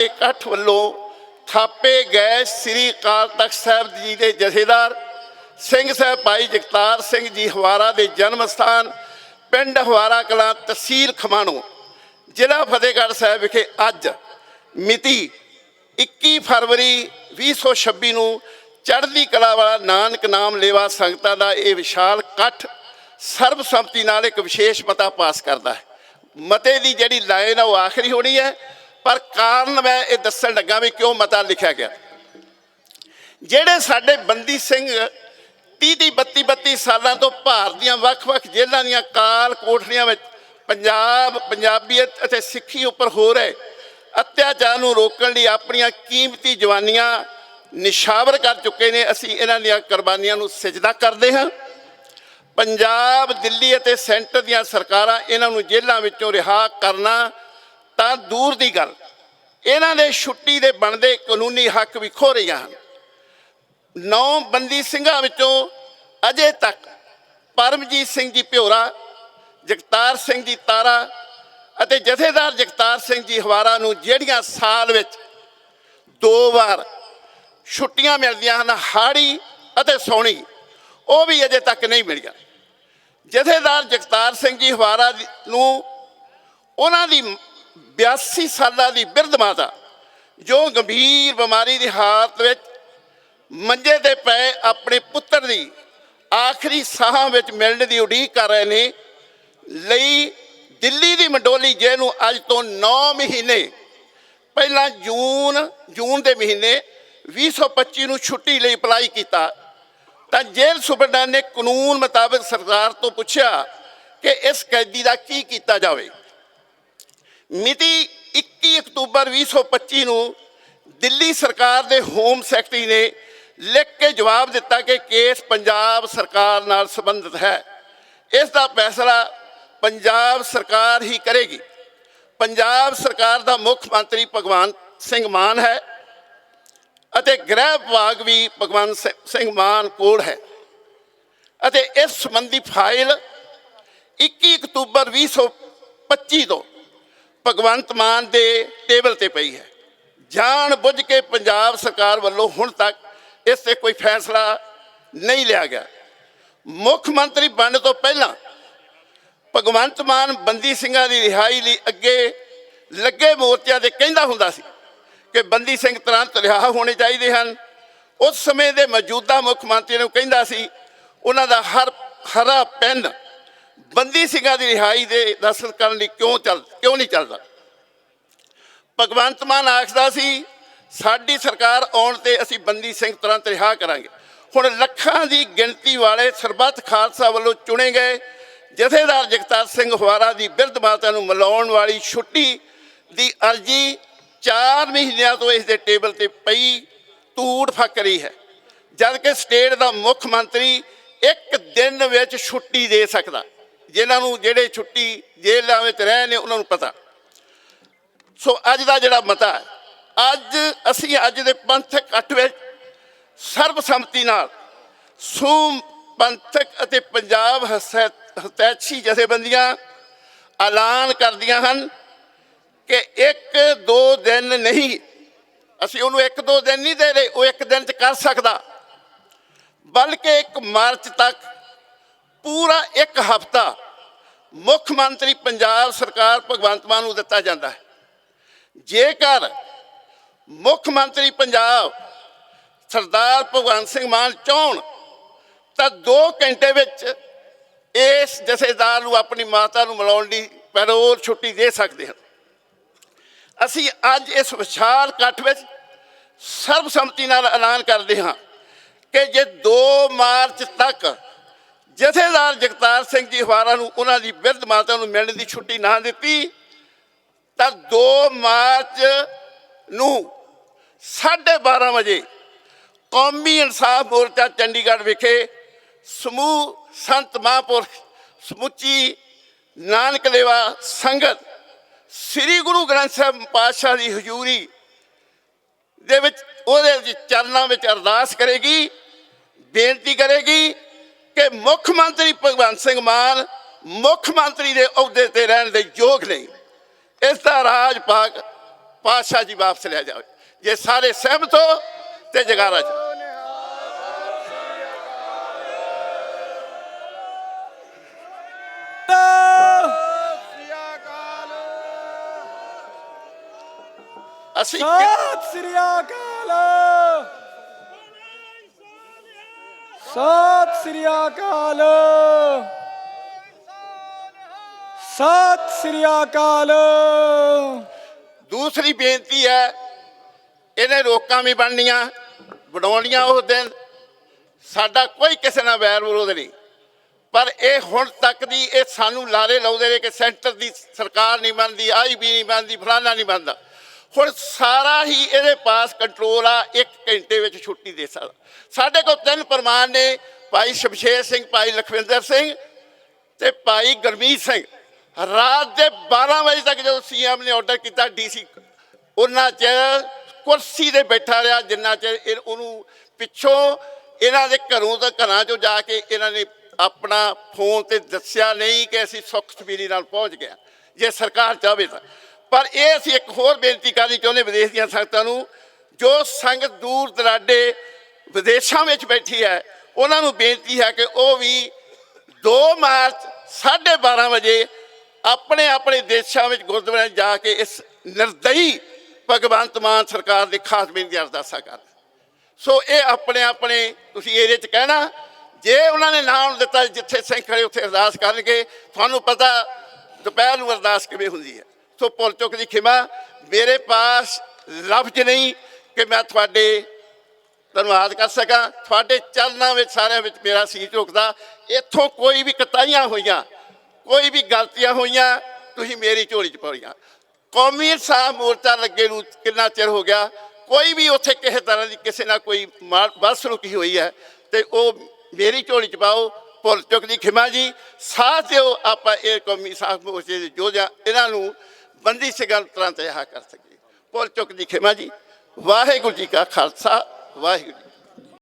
ਇਕੱਠ ਵੱਲੋਂ ਥਾਪੇ ਗਏ ਸ੍ਰੀ ਅਕਾਲ ਤਖਤ ਸਾਹਿਬ ਜੀ ਦੇ ਜਥੇਦਾਰ ਸਿੰਘ ਸਾਹਿਬ ਭਾਈ ਜਗਤਾਰ ਸਿੰਘ ਜੀ ਹਵਾਰਾ ਦੇ ਜਨਮ ਸਥਾਨ ਪਿੰਡ ਹਵਾਰਾ ਕਲਾਂ ਤਹਿਸੀਲ ਖਮਾਣੋ, ਜ਼ਿਲ੍ਹਾ ਫਤਿਹਗੜ੍ਹ ਸਾਹਿਬ ਵਿਖੇ ਅੱਜ ਮਿਤੀ 21 ਫਰਵਰੀ 2026 ਨੂੰ ਚੜ੍ਹਦੀ ਕਲਾ ਵਾਲਾ ਨਾਨਕ ਨਾਮ ਲੇਵਾ ਸੰਗਤਾਂ ਦਾ ਇਹ ਵਿਸ਼ਾਲ ਇਕੱਠ ਸਰਬਸੰਮਤੀ ਨਾਲ ਇੱਕ ਵਿਸ਼ੇਸ਼ ਮਤਾ ਪਾਸ ਕਰਦਾ ਹੈ। ਮਤੇ ਦੀ ਜਿਹੜੀ ਲਾਈਨ ਆ ਉਹ ਆਖਰੀ ਹੋਣੀ ਹੈ। ਪਰ ਕਾਰਨ ਮੈਂ ਇਹ ਦੱਸਣ ਲੱਗਾ ਵੀ ਕਿਉਂ ਮਤਾ ਲਿਖਿਆ ਗਿਆ। ਜਿਹੜੇ ਸਾਡੇ ਬੰਦੀ ਸਿੰਘ 30 30 32 32 ਸਾਲਾਂ ਤੋਂ ਭਾਰਤ ਦੀਆਂ ਵੱਖ-ਵੱਖ ਜੇਲ੍ਹਾਂ ਦੀਆਂ ਕਾਲ ਕੋਠੜੀਆਂ ਵਿੱਚ ਪੰਜਾਬ, ਪੰਜਾਬੀਅਤ ਅਤੇ ਸਿੱਖੀ ਉੱਪਰ ਹੋ ਰਹੇ ਅਤਿਆਚਾਰ ਨੂੰ ਰੋਕਣ ਲਈ ਆਪਣੀਆਂ ਕੀਮਤੀ ਜਵਾਨੀਆਂ ਨਿਸ਼ਾਵਰ ਕਰ ਚੁੱਕੇ ਨੇ, ਅਸੀਂ ਇਹਨਾਂ ਦੀਆਂ ਕੁਰਬਾਨੀਆਂ ਨੂੰ ਸਜਦਾ ਕਰਦੇ ਹਾਂ। ਪੰਜਾਬ, ਦਿੱਲੀ ਅਤੇ ਸੈਂਟਰ ਦੀਆਂ ਸਰਕਾਰਾਂ ਇਹਨਾਂ ਨੂੰ ਜੇਲ੍ਹਾਂ ਵਿੱਚੋਂ ਰਿਹਾ ਕਰਨਾ ਤਾਂ ਦੂਰ ਦੀ ਗੱਲ। ਇਹਨਾਂ ਦੇ ਛੁੱਟੀ ਦੇ ਬਣਦੇ ਕਾਨੂੰਨੀ ਹੱਕ ਵੀ ਖੋ ਰਹੀਆਂ ਹਨ। ਨੌ ਬੰਦੀ ਸਿੰਘਾਂ ਵਿੱਚੋਂ ਅਜੇ ਤੱਕ ਪਰਮਜੀਤ ਸਿੰਘ ਜੀ ਭਿਓਰਾ, ਜਗਤਾਰ ਸਿੰਘ ਜੀ ਤਾਰਾ ਅਤੇ ਜਥੇਦਾਰ ਜਗਤਾਰ ਸਿੰਘ ਜੀ ਹਵਾਰਾ ਨੂੰ ਜਿਹੜੀਆਂ ਸਾਲ ਵਿੱਚ ਦੋ ਵਾਰ ਛੁੱਟੀਆਂ ਮਿਲਦੀਆਂ ਹਨ, ਹਾੜੀ ਅਤੇ ਸੌਣੀ, ਉਹ ਵੀ ਅਜੇ ਤੱਕ ਨਹੀਂ ਮਿਲੀਆਂ। ਜਥੇਦਾਰ ਜਗਤਾਰ ਸਿੰਘ ਜੀ ਹਵਾਰਾ ਨੂੰ ਉਹਨਾਂ ਦੀ 82 ਸਾਲਾਂ ਦੀ ਬਿਰਧ ਮਾਤਾ, ਜੋ ਗੰਭੀਰ ਬਿਮਾਰੀ ਦੀ ਹਾਲਤ ਵਿੱਚ ਮੰਜੇ ਤੇ ਪਏ ਆਪਣੇ ਪੁੱਤਰ ਦੀ ਆਖਰੀ ਸਾਹਾਂ ਵਿੱਚ ਮਿਲਣ ਦੀ ਉਡੀਕ ਕਰ ਰਹੇ ਨੇ, ਲਈ ਦਿੱਲੀ ਦੀ ਮੰਡੋਲੀ ਜੇਲ੍ਹ ਨੂੰ ਅੱਜ ਤੋਂ 9 ਮਹੀਨੇ ਪਹਿਲਾਂ ਜੂਨ ਜੂਨ ਦੇ ਮਹੀਨੇ 2025 ਨੂੰ ਛੁੱਟੀ ਲਈ ਅਪਲਾਈ ਕੀਤਾ। ਤਾਂ ਜੇਲ੍ਹ ਸੁਪਰਡੈਂਟ ਨੇ ਕਾਨੂੰਨ ਮੁਤਾਬਕ ਸਰਕਾਰ ਤੋਂ ਪੁੱਛਿਆ ਕਿ ਇਸ ਕੈਦੀ ਦਾ ਕੀ ਕੀਤਾ ਜਾਵੇ। ਮਿਤੀ 21 ਅਕਤੂਬਰ 2025 ਨੂੰ ਦਿੱਲੀ ਸਰਕਾਰ ਦੇ ਹੋਮ ਸੈਕਟਰੀ ਨੇ ਲਿਖ ਕੇ ਜਵਾਬ ਦਿੱਤਾ ਕਿ ਕੇਸ ਪੰਜਾਬ ਸਰਕਾਰ ਨਾਲ ਸੰਬੰਧਿਤ ਹੈ। ਇਸ ਦਾ ਫੈਸਲਾ ਪੰਜਾਬ ਸਰਕਾਰ ਹੀ ਕਰੇਗੀ। ਪੰਜਾਬ ਸਰਕਾਰ ਦਾ ਮੁੱਖ ਮੰਤਰੀ ਭਗਵੰਤ ਸਿੰਘ ਮਾਨ ਹੈ ਅਤੇ ਗ੍ਰਹਿ ਵਿਭਾਗ ਵੀ ਭਗਵੰਤ ਸਿੰਘ ਮਾਨ ਕੋਲ ਹੈ। ਅਤੇ ਇਸ ਸੰਬੰਧੀ ਫਾਈਲ 21 ਅਕਤੂਬਰ 2025 ਤੋਂ ਭਗਵੰਤ ਮਾਨ ਦੇ ਟੇਬਲ ਤੇ ਪਈ ਹੈ। ਜਾਣ ਬੁੱਝ ਕੇ ਪੰਜਾਬ ਸਰਕਾਰ ਵੱਲੋਂ ਹੁਣ ਤੱਕ ਇਸ ਤੇ ਕੋਈ ਫੈਸਲਾ ਨਹੀਂ ਲਿਆ ਗਿਆ। ਮੁੱਖ ਮੰਤਰੀ ਬਣਨ ਤੋਂ ਪਹਿਲਾਂ ਭਗਵੰਤ ਮਾਨ ਬੰਦੀ ਸਿੰਘਾਂ ਦੀ ਰਿਹਾਈ ਲਈ ਅੱਗੇ ਲੱਗੇ ਮੋਰਚਿਆਂ ਤੇ ਕਹਿੰਦਾ ਹੁੰਦਾ ਸੀ ਕਿ ਬੰਦੀ ਸਿੰਘ ਤੁਰੰਤ ਰਿਹਾ ਹੋਣੇ ਚਾਹੀਦੇ ਹਨ। ਉਸ ਸਮੇਂ ਦੇ ਮੌਜੂਦਾ ਮੁੱਖ ਮੰਤਰੀ ਨੂੰ ਕਹਿੰਦਾ ਸੀ, ਉਹਨਾਂ ਦਾ ਹਰ ਹਰਾ ਪੈਨ ਬੰਦੀ ਸਿੰਘਾਂ ਦੀ ਰਿਹਾਈ ਦੇ ਦਸਤ ਕਰਨ ਲਈ ਕਿਉਂ ਚੱਲ, ਕਿਉਂ ਨਹੀਂ ਚੱਲਦਾ? ਭਗਵੰਤ ਮਾਨ ਆਖਦਾ ਸੀ, ਸਾਡੀ ਸਰਕਾਰ ਆਉਣ ਤੇ ਅਸੀਂ ਬੰਦੀ ਸਿੰਘ ਤੁਰੰਤ ਰਿਹਾ ਕਰਾਂਗੇ। ਹੁਣ ਲੱਖਾਂ ਦੀ ਗਿਣਤੀ ਵਾਲੇ ਸਰਬੱਤ ਖਾਲਸਾ ਵੱਲੋਂ ਚੁਣੇ ਗਏ ਜਥੇਦਾਰ ਜਗਤਾਰ ਸਿੰਘ ਹਵਾਰਾ ਦੀ ਬਿਰਧ ਮਾਤਾ ਨੂੰ ਮਿਲਾਉਣ ਵਾਲੀ ਛੁੱਟੀ ਦੀ ਅਰਜੀ 4 ਮਹੀਨਿਆਂ ਤੋਂ ਇਸ ਦੇ ਟੇਬਲ ਤੇ ਪਈ ਤੂੜ ਫੱਕ ਰਹੀ ਹੈ ਜਦ ਕਿ ਸਟੇਟ ਦਾ ਮੁੱਖ ਮੰਤਰੀ ਇੱਕ ਦਿਨ ਵਿੱਚ ਛੁੱਟੀ ਦੇ ਸਕਦਾ। ਜਿਨ੍ਹਾਂ ਨੂੰ ਜਿਹੜੇ ਛੁੱਟੀ ਜੇਲ੍ਹਾਂ ਵਿੱਚ ਰਹੇ ਨੇ, ਉਹਨਾਂ ਨੂੰ ਪਤਾ। ਸੋ ਅੱਜ ਦਾ ਜਿਹੜਾ ਮਤਾ ਹੈ, ਅੱਜ ਅਸੀਂ ਅੱਜ ਦੇ ਪੰਥਕ ਇਕੱਠ ਵਿੱਚ ਸਰਬਸੰਮਤੀ ਨਾਲ ਸੂਮ ਪੰਥਕ ਅਤੇ ਪੰਜਾਬ ਹਸੈ- ਹਤੈਸ਼ੀ ਜਥੇਬੰਦੀਆਂ ਐਲਾਨ ਕਰਦੀਆਂ ਹਨ ਕਿ ਇੱਕ ਦੋ ਦਿਨ ਨਹੀਂ, ਅਸੀਂ ਉਹਨੂੰ ਇੱਕ ਦੋ ਦਿਨ ਨਹੀਂ ਦੇ ਰਹੇ, ਉਹ ਇੱਕ ਦਿਨ ਚ ਕਰ ਸਕਦਾ। ਬਲਕਿ ਇੱਕ ਮਾਰਚ ਤੱਕ ਪੂਰਾ ਇੱਕ ਹਫਤਾ ਮੁੱਖ ਮੰਤਰੀ ਪੰਜਾਬ ਸਰਕਾਰ ਭਗਵੰਤ ਮਾਨ ਨੂੰ ਦਿੱਤਾ ਜਾਂਦਾ ਹੈ। ਜੇਕਰ ਮੁੱਖ ਮੰਤਰੀ ਪੰਜਾਬ ਸਰਦਾਰ ਭਗਵੰਤ ਸਿੰਘ ਮਾਨ ਚਾਹਣ, ਤਾਂ 2 ਘੰਟੇ ਵਿੱਚ ਇਸ ਜਥੇਦਾਰ ਨੂੰ, ਆਪਣੀ ਮਾਤਾ ਨੂੰ ਮਿਲਾਉਣ ਲਈ ਪੈਰੋਲ ਛੁੱਟੀ ਦੇ ਸਕਦੇ ਹਨ। ਅਸੀਂ ਅੱਜ ਇਸ ਵਿਸ਼ਾਲ ਇਕੱਠ ਵਿੱਚ ਸਰਬਸੰਮਤੀ ਨਾਲ ਐਲਾਨ ਕਰਦੇ ਹਾਂ ਕਿ ਜੇ 2 ਮਾਰਚ ਤੱਕ ਜਥੇਦਾਰ ਜਗਤਾਰ ਸਿੰਘ ਜੀ ਹਵਾਰਾ ਨੂੰ ਉਹਨਾਂ ਦੀ ਬਿਰਧ ਮਾਤਾ ਨੂੰ ਮਿਲਣ ਦੀ ਛੁੱਟੀ ਨਾ ਦਿੱਤੀ, ਤਾਂ 2 ਮਾਰਚ ਨੂੰ 12:30 ਵਜੇ ਕੌਮੀ ਇਨਸਾਫ ਮੋਰਚਾ ਚੰਡੀਗੜ੍ਹ ਵਿਖੇ ਸਮੂਹ ਸੰਤ ਮਹਾਂਪੁਰਖ ਸਮੁੱਚੀ ਨਾਨਕ ਦੇਵਾ ਸੰਗਤ ਸ੍ਰੀ ਗੁਰੂ ਗ੍ਰੰਥ ਸਾਹਿਬ ਪਾਤਸ਼ਾਹ ਦੀ ਹਜ਼ੂਰੀ ਦੇ ਵਿੱਚ ਉਹਦੇ ਚਰਨਾਂ ਵਿੱਚ ਅਰਦਾਸ ਕਰੇਗੀ, ਬੇਨਤੀ ਕਰੇਗੀ ਕਿ ਮੁੱਖ ਮੰਤਰੀ ਭਗਵੰਤ ਸਿੰਘ ਮਾਨ ਮੁੱਖ ਮੰਤਰੀ ਦੇ ਅਹੁਦੇ ਤੇ ਰਹਿਣ ਦੇ ਯੋਗ ਨਹੀਂ। ਇਸ ਦਾ ਰਾਜ ਪਾਕ ਪਾਤਸ਼ਾਹ ਜੀ ਵਾਪਸ ਲਿਆ ਜਾਵੇ। ਜੇ ਸਾਰੇ ਸਹਿਮਤ ਹੋ ਤੇ ਜਗਾਰਾ ਚ ਅਸੀਂ ਸਤਿ ਸ੍ਰੀ ਅਕਾਲ। ਸਤਿ ਸ੍ਰੀ ਅਕਾਲ। ਸਤਿ ਸ੍ਰੀ ਅਕਾਲ। ਦੂਸਰੀ ਬੇਨਤੀ ਹੈ, ਇਹਨੇ ਰੋਕਾਂ ਵੀ ਬਣਨੀਆਂ ਬਣਾਉਣੀਆਂ ਉਸ ਦਿਨ। ਸਾਡਾ ਕੋਈ ਕਿਸੇ ਨਾਲ ਵੈਰ ਵਿਰੋਧ ਨਹੀਂ। ਪਰ ਇਹ ਹੁਣ ਤੱਕ ਦੀ ਇਹ ਸਾਨੂੰ ਲਾਰੇ ਲਾਉਂਦੇ ਨੇ ਕਿ ਸੈਂਟਰ ਦੀ ਸਰਕਾਰ ਨਹੀਂ ਬਣਦੀ, ਆਈ ਵੀ ਨਹੀਂ ਬਣਦੀ, ਫਲਾਨਾ ਨਹੀਂ ਬਣਦਾ। ਹੁਣ ਸਾਰਾ ਹੀ ਇਹਦੇ ਪਾਸ ਕੰਟਰੋਲ ਆ, ਇੱਕ ਘੰਟੇ ਵਿੱਚ ਛੁੱਟੀ ਦੇ ਸਕਦਾ। ਸਾਡੇ ਕੋਲ ਤਿੰਨ ਪ੍ਰਮਾਣ ਨੇ, ਭਾਈ ਸ਼ਮਸ਼ੇਰ ਸਿੰਘ, ਭਾਈ ਲਖਵਿੰਦਰ ਸਿੰਘ ਤੇ ਭਾਈ ਗਰਮੀਤ ਸਿੰਘ। ਰਾਤ ਦੇ 12 ਵਜੇ ਤੱਕ ਜਦੋਂ ਸੀਐਮ ਨੇ ਆਰਡਰ ਕੀਤਾ ਡੀਸੀ ਉਹਨਾਂ ਚ ਕੁਰਸੀ ਤੇ ਬੈਠਾ ਰਿਹਾ, ਜਿੰਨਾ ਚਿਰ ਇਹ- ਉਹਨੂੰ ਪਿੱਛੋਂ ਇਹਨਾਂ ਦੇ ਘਰੋਂ ਤਾਂ ਘਰਾਂ ਚੋਂ ਜਾ ਕੇ ਇਹਨਾਂ ਨੇ ਆਪਣਾ ਫੋਨ ਤੇ ਦੱਸਿਆ ਨਹੀਂ ਕਿ ਅਸੀਂ ਸੁੱਖ ਸਬੀਰੀ ਨਾਲ ਪਹੁੰਚ ਗਿਆ ਜੇ ਸਰਕਾਰ ਚਾਹਵੇ ਤਾਂ। ਪਰ ਇਹ ਅਸੀਂ ਇੱਕ ਹੋਰ ਬੇਨਤੀ ਕਰਨੀ ਚਾਹੁੰਦੇ ਵਿਦੇਸ਼ ਦੀਆਂ ਸੰਗਤਾਂ ਨੂੰ, ਜੋ ਸੰਗਤ ਦੂਰ ਦਰਾਡੇ ਵਿਦੇਸ਼ਾਂ ਵਿੱਚ ਬੈਠੀ ਹੈ, ਉਹਨਾਂ ਨੂੰ ਬੇਨਤੀ ਹੈ ਕਿ ਉਹ ਵੀ 2 ਮਾਰਚ 12:30 ਵਜੇ ਆਪਣੇ ਆਪਣੇ ਦੇਸ਼ਾਂ ਵਿੱਚ ਗੁਰਦੁਆਰਿਆਂ ਜਾ ਕੇ ਇਸ ਨਿਰਦਈ ਭਗਵੰਤ ਮਾਨ ਸਰਕਾਰ ਦੇ ਖਾਤਮੇ ਦੀ ਅਰਦਾਸਾਂ ਕਰਨ। ਸੋ ਇਹ ਆਪਣੇ ਆਪਣੇ ਤੁਸੀਂ ਏਰੀਏ 'ਚ ਕਹਿਣਾ, ਜੇ ਉਹਨਾਂ ਨੇ ਨਾਮ ਦਿੱਤਾ ਜਿੱਥੇ ਸਿੰਘ ਖੜੇ ਉੱਥੇ ਅਰਦਾਸ ਕਰਨਗੇ, ਤੁਹਾਨੂੰ ਪਤਾ ਦੁਪਹਿਰ ਨੂੰ ਅਰਦਾਸ ਕਿਵੇਂ ਹੁੰਦੀ ਹੈ। ਸੋ ਭੁੱਲ ਚੁੱਕ ਦੀ ਖਿਮਾ, ਮੇਰੇ ਪਾਸ ਲਫ਼ਜ਼ ਨਹੀਂ ਕਿ ਮੈਂ ਤੁਹਾਡੇ ਧੰਨਵਾਦ ਕਰ ਸਕਾਂ। ਤੁਹਾਡੇ ਚਰਨਾਂ ਵਿੱਚ, ਸਾਰਿਆਂ ਵਿੱਚ ਮੇਰਾ ਸੀਸ ਝੁਕਦਾ ਇੱਥੋਂ ਕੋਈ ਵੀ ਕਤਾਈਆਂ ਹੋਈਆਂ, ਕੋਈ ਵੀ ਗਲਤੀਆਂ ਹੋਈਆਂ, ਤੁਸੀਂ ਮੇਰੀ ਝੋਲੀ 'ਚ ਪਾਉਣੀਆਂ ਕੌਮੀ ਇਨਸਾਫ ਮੋਰਚਾ ਲੱਗੇ ਨੂੰ ਕਿੰਨਾ ਚਿਰ ਹੋ ਗਿਆ? ਕੋਈ ਵੀ ਉੱਥੇ ਕਿਸੇ ਤਰ੍ਹਾਂ ਦੀ ਕਿਸੇ ਨਾਲ ਕੋਈ ਬਸ ਰੁਕੀ ਹੋਈ ਹੈ, ਤੇ ਉਹ ਮੇਰੀ ਝੋਲੀ 'ਚ ਪਾਓ ਭੁੱਲ ਚੁੱਕ ਦੀ ਖਿਮਾ ਜੀ। ਸਾਥ ਦਿਓ, ਆਪਾਂ ਇਹ ਕੌਮੀ ਇਨਸਾਫ ਮੋਰਚੇ ਦੇ ਯੋਧਿਆਂ, ਇਹਨਾਂ ਨੂੰ ਬੰਦੀ ਸਿੰਘਾਂ ਤੁਰੰਤ ਰਿਹਾ ਕਰ ਸਕੀਏ। ਭੁੱਲ ਚੁੱਕ ਦੀ ਖਿਮਾ ਜੀ। ਵਾਹਿਗੁਰੂ ਜੀ ਕਾ ਖਾਲਸਾ, ਵਾਹਿਗੁਰੂ ਜੀ